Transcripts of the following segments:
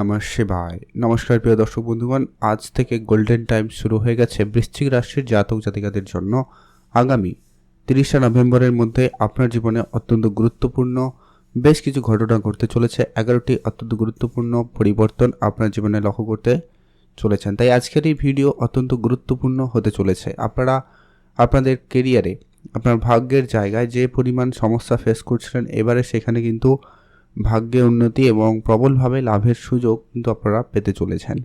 নমঃ শিবায়। নমস্কার প্রিয় দর্শক বন্ধুগণ, আজ থেকে গোল্ডেন টাইম শুরু হয়ে গেছে বৃশ্চিক রাশির জাতক জাতিকাদের জন্য। আগামী তিরিশে নভেম্বরের মধ্যে আপনার জীবনে অত্যন্ত গুরুত্বপূর্ণ, বেশ কিছু ঘটনা ঘটতে চলেছে। এগারোটি অত্যন্ত গুরুত্বপূর্ণ পরিবর্তন আপনার জীবনে লক্ষ্য করতে চলেছেন। তাই আজকের এই ভিডিও অত্যন্ত গুরুত্বপূর্ণ হতে চলেছে। আপনারা, আপনাদের কেরিয়ারে আপনার ভাগ্যের জায়গায় যে পরিমাণ সমস্যা ফেস করছিলেন, এবারে সেখানে কিন্তু ভাগ্যে উন্নতি এবং প্রবলভাবে লাভের সুযোগ কিন্তু আপনারা পেতে চলেছেন।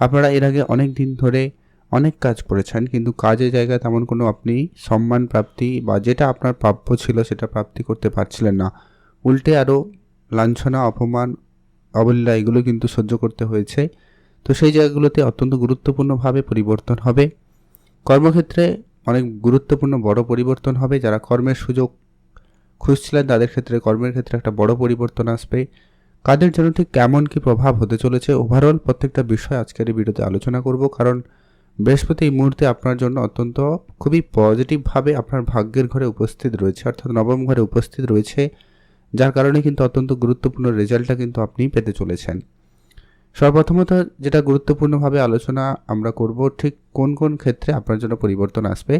আপনারা এর আগে অনেক দিন ধরে অনেক কাজ করেছেন, কিন্তু কাজের জায়গায় তেমন কোনো আপনি সম্মান প্রাপ্তি বা যেটা আপনার প্রাপ্য ছিল সেটা প্রাপ্তি করতে পারছিলেন না। উল্টে আরও লাঞ্ছনা, অপমান, অবলীলা এগুলো কিন্তু সহ্য করতে হয়েছে। তো সেই জায়গাগুলোতে অত্যন্ত গুরুত্বপূর্ণভাবে পরিবর্তন হবে। কর্মক্ষেত্রে অনেক গুরুত্বপূর্ণ বড় পরিবর্তন হবে, যারা কর্মের সুযোগ খুঁজছিলেন তাদের ক্ষেত্রে, কর্মের ক্ষেত্রে একটা বড় পরিবর্তন আসবে। কাদের জন্য ঠিক কেমন কি প্রভাব হতে চলেছে? ওভারঅল প্রত্যেকটা বিষয় আজকের এই ভিডিওতে আলোচনা করব, কারণ বৃহস্পতি এই মুহূর্তে আপনার জন্য অত্যন্ত খুবই পজিটিভভাবে আপনার ভাগ্যের ঘরে উপস্থিত রয়েছে, অর্থাৎ নবম ঘরে উপস্থিত রয়েছে, যার কারণে কিন্তু অত্যন্ত গুরুত্বপূর্ণ রেজাল্টটা কিন্তু আপনি পেতে চলেছেন। সর্বপ্রথমত যেটা গুরুত্বপূর্ণভাবে আলোচনা আমরা করব, ঠিক কোন কোন ক্ষেত্রে আপনার জন্য পরিবর্তন আসবে?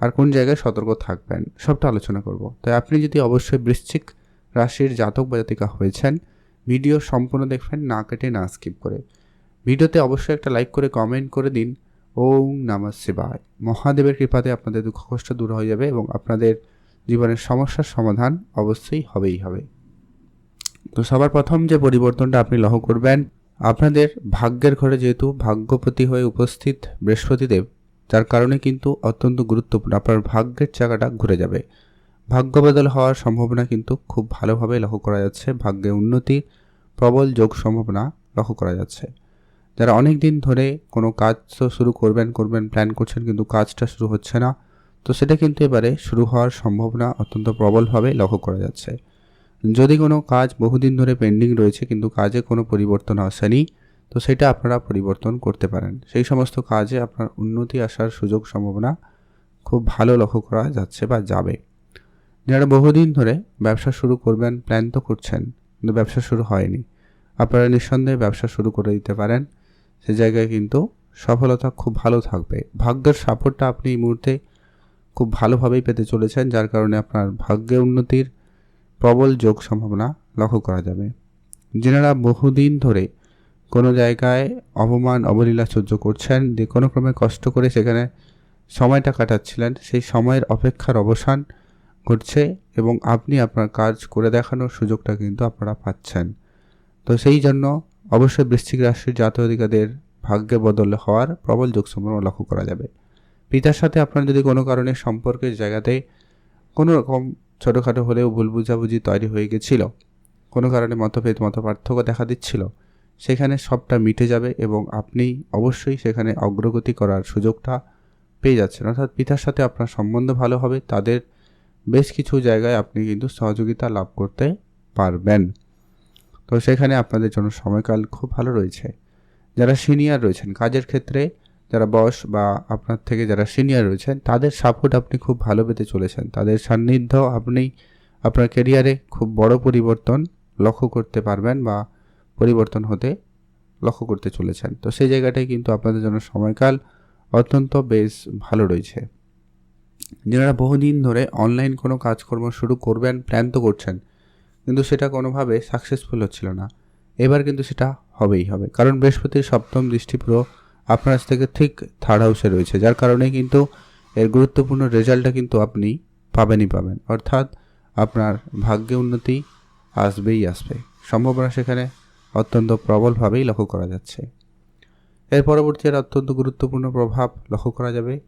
আর কোন জায়গায় সতর্ক থাকবেন, সবটা আলোচনা করব। তাই আপনি যদি অবশ্যই বৃশ্চিক রাশির জাতক বা জাতিকা হয়েছেন, ভিডিও সম্পূর্ণ দেখবেন, না কেটে না স্কিপ করে। ভিডিওতে অবশ্যই একটা লাইক করে, কমেন্ট করে দিন। ওম নমঃ শিবায়। মহাদেবের কৃপাতে আপনাদের দুঃখ কষ্ট দূর হয়ে যাবে এবং আপনাদের জীবনের সমস্যার সমাধান অবশ্যই হবেই হবে। তো সবার প্রথম যে পরিবর্তনটা আপনি লক্ষ্য করবেন, আপনাদের ভাগ্যের ঘরে যেহেতু ভাগ্যপতি হয়ে উপস্থিত বৃহস্পতিদেব যার কারণে কিন্তু অত্যন্ত গুরুত্বপূর্ণ। আপনার ভাগ্যের জায়গাটা ঘুরে যাবে। ভাগ্য বদল হওয়ার সম্ভাবনা কিন্তু খুব ভালোভাবে লক্ষ্য করা যাচ্ছে। ভাগ্যে উন্নতির প্রবল যোগ সম্ভাবনা লক্ষ্য করা যাচ্ছে। যারা অনেক দিন ধরে কোনো কাজ তো শুরু করবেন করবেন প্ল্যান করছেন কিন্তু কাজটা শুরু হচ্ছে না, তো সেটা কিন্তু এবারে শুরু হওয়ার সম্ভাবনা অত্যন্ত প্রবলভাবে লক্ষ্য করা যাচ্ছে। যদি কোনো কাজ বহুদিন ধরে পেন্ডিং রয়েছে কিন্তু কাজে কোনো পরিবর্তন আসেনি তো সেটা আপনারা পরিবর্তন করতে পারেন। সেই সমস্ত কাজে আপনার উন্নতি আসার সুযোগ সম্ভাবনা খুব ভালো লক্ষ্য করা যাচ্ছে বা যাবে। যারা বহুদিন ধরে ব্যবসা শুরু করবেন প্ল্যান তো করছেন, কিন্তু ব্যবসা শুরু হয়নি। আপনারা নিঃসন্দেহে ব্যবসা শুরু করে দিতে পারেন। সে জায়গায় কিন্তু সফলতা খুব ভালো থাকবে। ভাগ্যের সাপোর্টটা আপনি এই মুহূর্তে খুব ভালোভাবেই পেতে চলেছেন, যার কারণে আপনার ভাগ্যে উন্নতির প্রবল যোগ সম্ভাবনা লক্ষ্য করা যাবে। যেনারা বহুদিন ধরে কোনো জায়গায় অপমান, অবলীলা সহ্য করছেন, যে কোনো ক্রমে কষ্ট করে সেখানে সময়টা কাটাচ্ছিলেন, সেই সময়ের অপেক্ষার অবসান ঘটছে এবং আপনি আপনার কাজ করে দেখানোর সুযোগটা কিন্তু আপনারা পাচ্ছেন। তো সেই জন্য অবশ্যই বৃশ্চিক রাশির জাতীয়ধিকাদের ভাগ্যে বদল হওয়ার প্রবল যোগ সম্ভাবনা লক্ষ্য করা যাবে। পিতার সাথে আপনার যদি কোনো কারণে সম্পর্কের জায়গাতে কোনো রকম ছোটোখাটো হলেও ভুল বুঝাবুঝি তৈরি হয়ে গেছিল, কোনো কারণে মতভেদ মত পার্থক্য দেখা দিচ্ছিল সেখানে সবটা মিটে যাবে এবং আপনি অবশ্যই সেখানে অগ্রগতি করার সুযোগটা পেয়ে যাচ্ছেন। অর্থাৎ পিতার সাথে আপনার সম্বন্ধ ভালো হবে, তাদের বেশ কিছু জায়গায় আপনি কিন্তু সহযোগিতা লাভ করতে পারবেন। তো সেখানে আপনাদের জন্য সময়কাল খুব ভালো রয়েছে। যারা সিনিয়র রয়েছেন, কাজের ক্ষেত্রে যারা বস বা আপনার থেকে যারা সিনিয়র রয়েছেন, তাদের সাপোর্ট আপনি খুব ভালো পেতে চলেছেন। তাদের সান্নিধ্য আপনি আপনার কেরিয়ারে খুব বড় পরিবর্তন লক্ষ্য করতে পারবেন বা পরিবর্তন হতে লক্ষ্য করতে চলেছেন। তো সেই জায়গাটাই কিন্তু আপনাদের জন্য সময়কাল অত্যন্ত বেশ ভালো রয়েছে। যারা বহুদিন ধরে অনলাইন কোনো কাজকর্ম শুরু করবেন প্ল্যান তো করছেন, কিন্তু সেটা কোনোভাবে সাকসেসফুল হচ্ছিল না। এবার কিন্তু সেটা হবেই হবে। কারণ বৃহস্পতির সপ্তম দৃষ্টি পুরো আপনার থেকে ঠিক থার্ড হাউসে রয়েছে, যার কারণে কিন্তু এর গুরুত্বপূর্ণ রেজাল্টটা কিন্তু আপনি পাবেনই পাবেন। অর্থাৎ আপনার ভাগ্যে উন্নতি আসবেই আসবে। সম্ভাবনা সেখানে অত্যন্ত প্রবলভাবেই লক্ষ্য করা যাচ্ছে। এর পরবর্তী আর অত্যন্ত গুরুত্বপূর্ণ প্রভাব লক্ষ্য করা যাবে,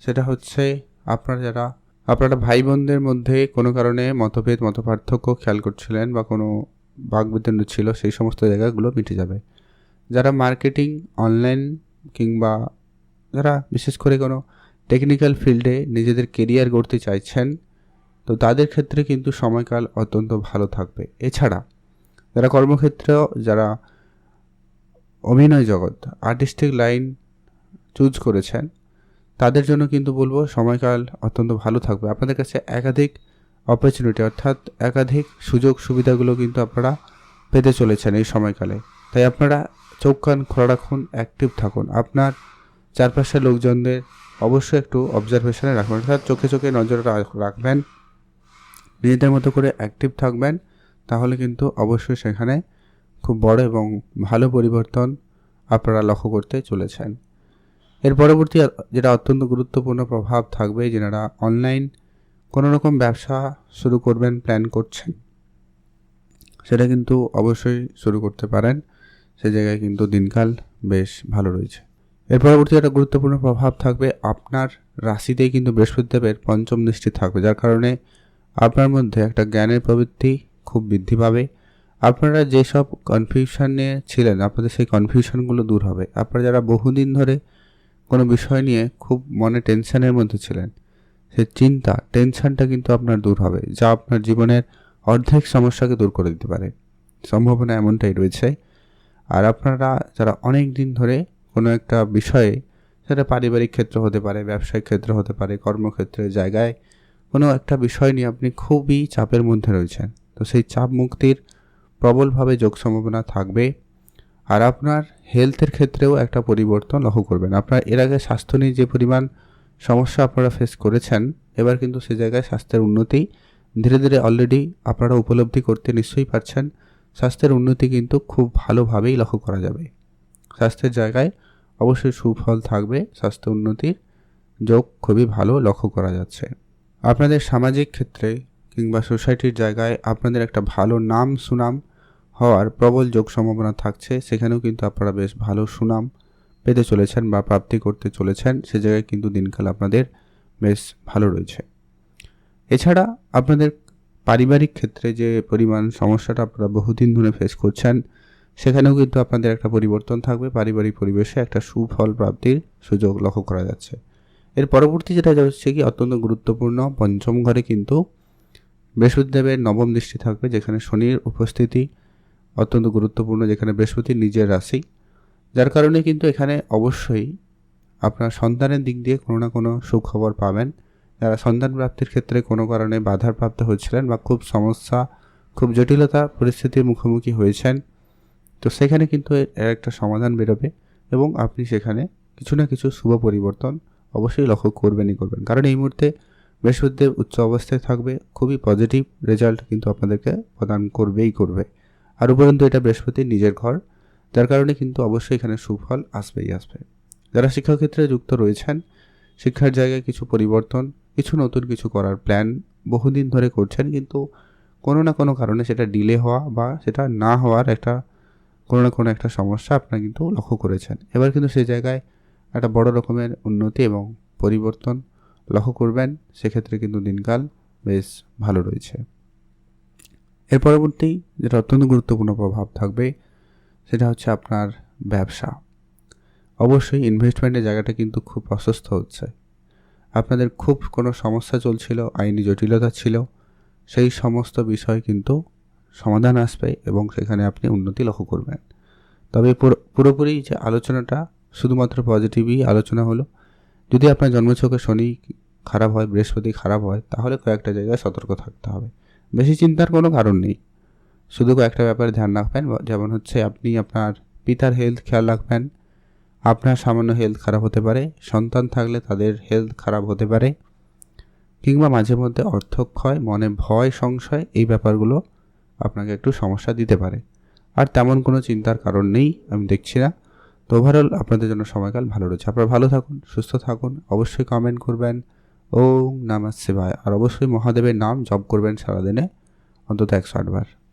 সেটা হচ্ছে আপনারা যারা, আপনারা ভাই বোনদের মধ্যে কোনো কারণে মতভেদ, মতপার্থক্য খেয়াল করছিলেন বা কোনো বাগবিতণ্ড ছিল, সেই সমস্ত জায়গাগুলো মিটে যাবে। যারা মার্কেটিং, অনলাইন কিংবা যারা বিশেষ করে কোনো টেকনিক্যাল ফিল্ডে নিজেদের কেরিয়ার গড়তে চাইছেন, তো তাদের ক্ষেত্রে কিন্তু সময়কাল অত্যন্ত ভালো থাকবে। এছাড়া যারা কর্মক্ষেত্র, যারা অভিনয় জগৎ আর্টিস্টিক লাইন চুজ করেছেন, তাদের জন্য কিন্তু বলব সময়কাল অত্যন্ত ভালো থাকবে। আপনাদের কাছে একাধিক অপরচুনিটি অর্থাৎ একাধিক সুযোগ সুবিধাগুলো কিন্তু আপনারা পেতে চলেছেন এই সময়কালে। তাই আপনারা চোখ কান খোলা রাখুন অ্যাক্টিভ থাকুন। আপনার চারপাশের লোকজনদের অবশ্যই একটু অবজারভেশনে রাখবেন, অর্থাৎ চোখে চোখে নজর রাখবেন, নিজেদের মতো করে অ্যাক্টিভ থাকবেন। তাহলে কিন্তু অবশ্যই সেখানে খুব বড় এবং ভালো পরিবর্তন আপনারা লক্ষ্য করতে চলেছেন। এর পরবর্তী যেটা অত্যন্ত গুরুত্বপূর্ণ প্রভাব থাকবে, যেনারা অনলাইন কোনো রকম ব্যবসা শুরু করবেন, প্ল্যান করছেন, সেটা কিন্তু অবশ্যই শুরু করতে পারেন। সে জায়গায় কিন্তু দিনকাল বেশ ভালো রয়েছে। এর পরবর্তী একটা গুরুত্বপূর্ণ প্রভাব থাকবে, আপনার রাশিতেই কিন্তু বৃহস্পতিদেবের পঞ্চম দৃষ্টি থাকবে, যার কারণে আপনার মধ্যে একটা জ্ঞানের প্রবৃত্তি খুব বৃদ্ধি পাবে। আপনারা যেসব কনফিউশনে ছিলেন, আপনাদের সেই কনফিউশনগুলো দূর হবে। আপনারা যারা বহুদিন ধরে কোনো বিষয় নিয়ে খুব মনে টেনশনের মধ্যে ছিলেন, সেই চিন্তা টেনশনটা কিন্তু আপনার দূর হবে, যা আপনার জীবনের অর্ধেক সমস্যাকে দূর করে দিতে পারে। সম্ভাবনা এমনটাই রয়েছে। আর আপনারা যারা অনেক দিন ধরে কোনো একটা বিষয়ে, সেটা পারিবারিক ক্ষেত্র হতে পারে, ব্যবসায়িক ক্ষেত্র হতে পারে, কর্মক্ষেত্রের জায়গায় কোনো একটা বিষয় নিয়ে আপনি খুবই চাপের মধ্যে রয়েছেন। তো সেই চাপ মুক্তির প্রবলভাবে যোগ সম্ভাবনা থাকবে আর আপনার হেলথের ক্ষেত্রেও একটা পরিবর্তন লক্ষ্য করবেন। আপনার এর আগে স্বাস্থ্য নিয়ে যে পরিমাণ সমস্যা আপনারা ফেস করেছেন, এবার কিন্তু সে জায়গায় স্বাস্থ্যের উন্নতি ধীরে ধীরে অলরেডি আপনারা উপলব্ধি করতে নিশ্চয়ই পারছেন। স্বাস্থ্যের উন্নতি কিন্তু খুব ভালোভাবেই লক্ষ্য করা যাবে। স্বাস্থ্যের জায়গায় অবশ্যই সুফল থাকবে। স্বাস্থ্য উন্নতির যোগ খুবই ভালো লক্ষ্য করা যাচ্ছে। আপনাদের সামাজিক ক্ষেত্রে কিংবা সোসাইটির জায়গায় আপনাদের একটা ভালো নাম সুনাম হওয়ার প্রবল যোগ সম্ভাবনা থাকছে, সেখানেও কিন্তু আপনারা বেশ ভালো সুনাম পেতে চলেছেন বা প্রাপ্তি করতে চলেছেন, সে জায়গায় কিন্তু দিনকাল আপনাদের বেশ ভালো রয়েছে। এছাড়া আপনাদের পারিবারিক ক্ষেত্রে যে পরিমাণ সমস্যাটা আপনারা বহুদিন ধরে ফেস করছেন, সেখানেও কিন্তু আপনাদের একটা পরিবর্তন থাকবে, পারিবারিক পরিবেশে একটা সুফল প্রাপ্তির সুযোগ লক্ষ্য করা যাচ্ছে। এর পরবর্তী যেটা হচ্ছে কি, অত্যন্ত গুরুত্বপূর্ণ, পঞ্চম ঘরে কিন্তু বৃহস্পতিদেবের নবম দৃষ্টি থাকবে, যেখানে শনির উপস্থিতি অত্যন্ত গুরুত্বপূর্ণ, যেখানে বৃহস্পতি নিজের রাশি। যার কারণে কিন্তু এখানে অবশ্যই আপনার সন্তানের দিক দিয়ে কোনো না কোনো সুখবর পাবেন। যারা সন্তান প্রাপ্তির ক্ষেত্রে কোনো কারণে বাধার প্রাপ্ত হচ্ছিলেন বা খুব সমস্যা, খুব জটিলতা পরিস্থিতির মুখোমুখি হয়েছেন, তো সেখানে কিন্তু এর একটা সমাধান বেরোবে এবং আপনি সেখানে কিছু না কিছু শুভ পরিবর্তন অবশ্যই লক্ষ্য করবেনই করবেন। কারণ এই মুহূর্তে বৃহস্পতিদেব উচ্চ অবস্থায় থাকবে, খুবই পজিটিভ রেজাল্ট কিন্তু আপনাদেরকে প্রদান করবেই করবে। আর উপরন্তু এটা বৃহস্পতির নিজের ঘর, যার কারণে কিন্তু অবশ্যই এখানে সুফল আসবেই আসবে। যারা শিক্ষাক্ষেত্রে যুক্ত রয়েছেন, শিক্ষার জায়গায় কিছু পরিবর্তন, কিছু নতুন কিছু করার প্ল্যান বহুদিন ধরে করছেন কিন্তু কোনো না কোনো কারণে সেটা ডিলে হওয়া বা সেটা না হওয়ার একটা, কোনো না কোনো একটা সমস্যা আপনারা কিন্তু লক্ষ্য করেছেন। এবার কিন্তু সেই জায়গায় একটা বড় রকমের উন্নতি এবং পরিবর্তন লক্ষ্য করবেন, সেক্ষেত্রে কিন্তু দিনকাল বেশ ভালো রয়েছে। এর পরবর্তী যেটা অত্যন্ত গুরুত্বপূর্ণ প্রভাব থাকবে, সেটা হচ্ছে আপনার ব্যবসা। অবশ্যই ইনভেস্টমেন্টের জায়গাটা কিন্তু খুব অসুস্থ হচ্ছে। আপনাদের খুব কোনো সমস্যা চলছিল, আইনি জটিলতা ছিল, সেই সমস্ত বিষয় কিন্তু সমাধান আসবে এবং সেখানে আপনি উন্নতি লক্ষ্য করবেন। তবে পুরো- পুরোপুরি যে আলোচনাটা শুধুমাত্র পজিটিভই আলোচনা হলো, যদি আপনার জন্মছকে শনি খারাপ হয়, বৃহস্পতি খারাপ হয়, তাহলে কয়েকটা জায়গায় সতর্ক থাকতে হবে। বেশি চিন্তার কোনো কারণ নেই। শুধু কয়েকটা ব্যাপারে ধ্যান রাখবেন। যেমন হচ্ছে আপনি আপনার পিতার হেলথ খেয়াল রাখবেন। আপনার সামান্য হেলথ খারাপ হতে পারে। সন্তান থাকলে তাদের হেলথ খারাপ হতে পারে। কিংবা মাঝে মধ্যে অর্থক্ষয়, মনে ভয়, সংশয়, এই ব্যাপারগুলো আপনাকে একটু সমস্যা দিতে পারে। আর তেমন কোনো চিন্তার কারণ নেই, আমি দেখছি না। তো ওভারঅল আপনাদের জন্য সময়কাল ভালো রয়েছে। আপনারা ভালো থাকুন, সুস্থ থাকুন, অবশ্যই কমেন্ট করবেন। ওম নামা শিবায়। আর অবশ্যই মহাদেবের নাম জপ করবেন সারাদিনে অন্তত একশো আটবার।